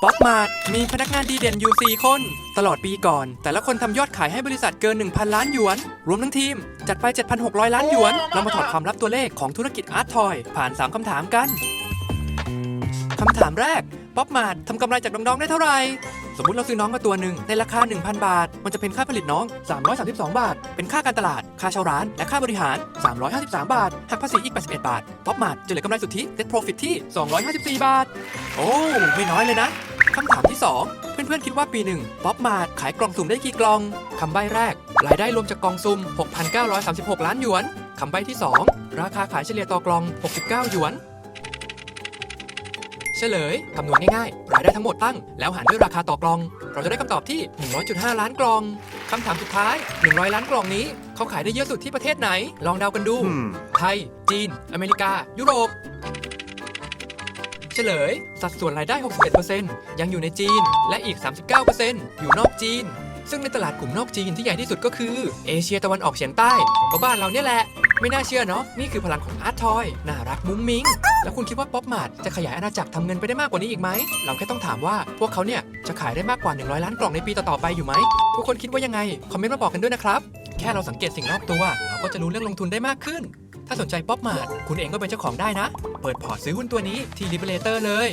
ป๊อปมาร์ทมีพนักงานดีเด่นอยู่ 4 คน ตลอดปีก่อน แต่ละคนทำยอดขายให้บริษัทเกิน 1,000 ล้านหยวน รวมทั้งทีม จัดไป 7,600 ล้านหยวน เรามาถอดความลับตัวเลขของธุรกิจอาร์ตทอย ผ่าน 3 คำถามกัน คำถามแรก ป๊อปมาร์ททำกำไรจากน้อง ๆ ได้เท่าไหร่ สมมติเราซื้อน้องมาตัวหนึ่งในราคา 1,000 บาท มันจะเป็นค่าผลิตน้อง 332 บาท เป็นค่าการตลาด ค่าเช่าร้าน และค่าบริหาร 353 บาท หักภาษีอีก 81 บาท ป๊อปมาร์ทจะเหลือกำไรสุทธิ net profit ที่ 254 บาท โอ้ไม่น้อยเลยนะคำถามที่ 2 เพื่อนๆคิดว่าปีหนึ่งป๊อปมาร์ทขายกล่องสุ่มได้กี่กล่องคำใบ้แรก รายได้รวมจากกล่องสุ่ม 6,936 ล้านหยวนคำใบ้ที่ 2 ราคาขายเฉลี่ยต่อกล่อง 69 หยวน ฉลยคำนวณง่ายๆ รายได้ทั้งหมดตั้ง แล้วหารด้วยราคาต่อกล่อง เราจะได้คำตอบที่ 100.5 ล้านกล่องคำถามสุดท้าย 100 ล้านกล่องนี้ เขาขายได้เยอะสุดที่ประเทศไหน ลองเดากันดู ไทย จีน อเมริกา ยุโรปเฉลย สัดส่วนรายได้ 61%ยังอยู่ในจีน และอีก 39%อยู่นอกจีน ซึ่งในตลาดกลุ่มนอกจีนที่ใหญ่ที่สุดก็คือ เอเชียตะวันออกเฉียงใต้ ก็บ้านเราเนี่ยแหละ ไม่น่าเชื่อเนาะ นี่คือพลังของอาร์ตทอย น่ารักมุ้งมิ้ง แล้วคุณคิดว่าป๊อปมาร์ทจะขยายอาณาจักรทำเงินไปได้มากกว่านี้อีกไหม เราแค่ต้องถามว่าพวกเขาเนี่ยจะขายได้มากกว่า 100 ล้านกล่องในปีต่อๆไปอยู่ไหม ทุกคนคิดว่ายังไง คอมเมนต์มาบอกกันด้วยนะครับ แค่เราสังเกตสิ่งรอบตัวเราก็จะรู้เรื่องลงทุนได้มากขึ้น ถ้าสนใจป๊อปมาร์ทคุณเองก็เป็นเจ้าของได้นะ เปิดพอร์ตซื้อหุ้นตัวนี้ที่ Liberator เลย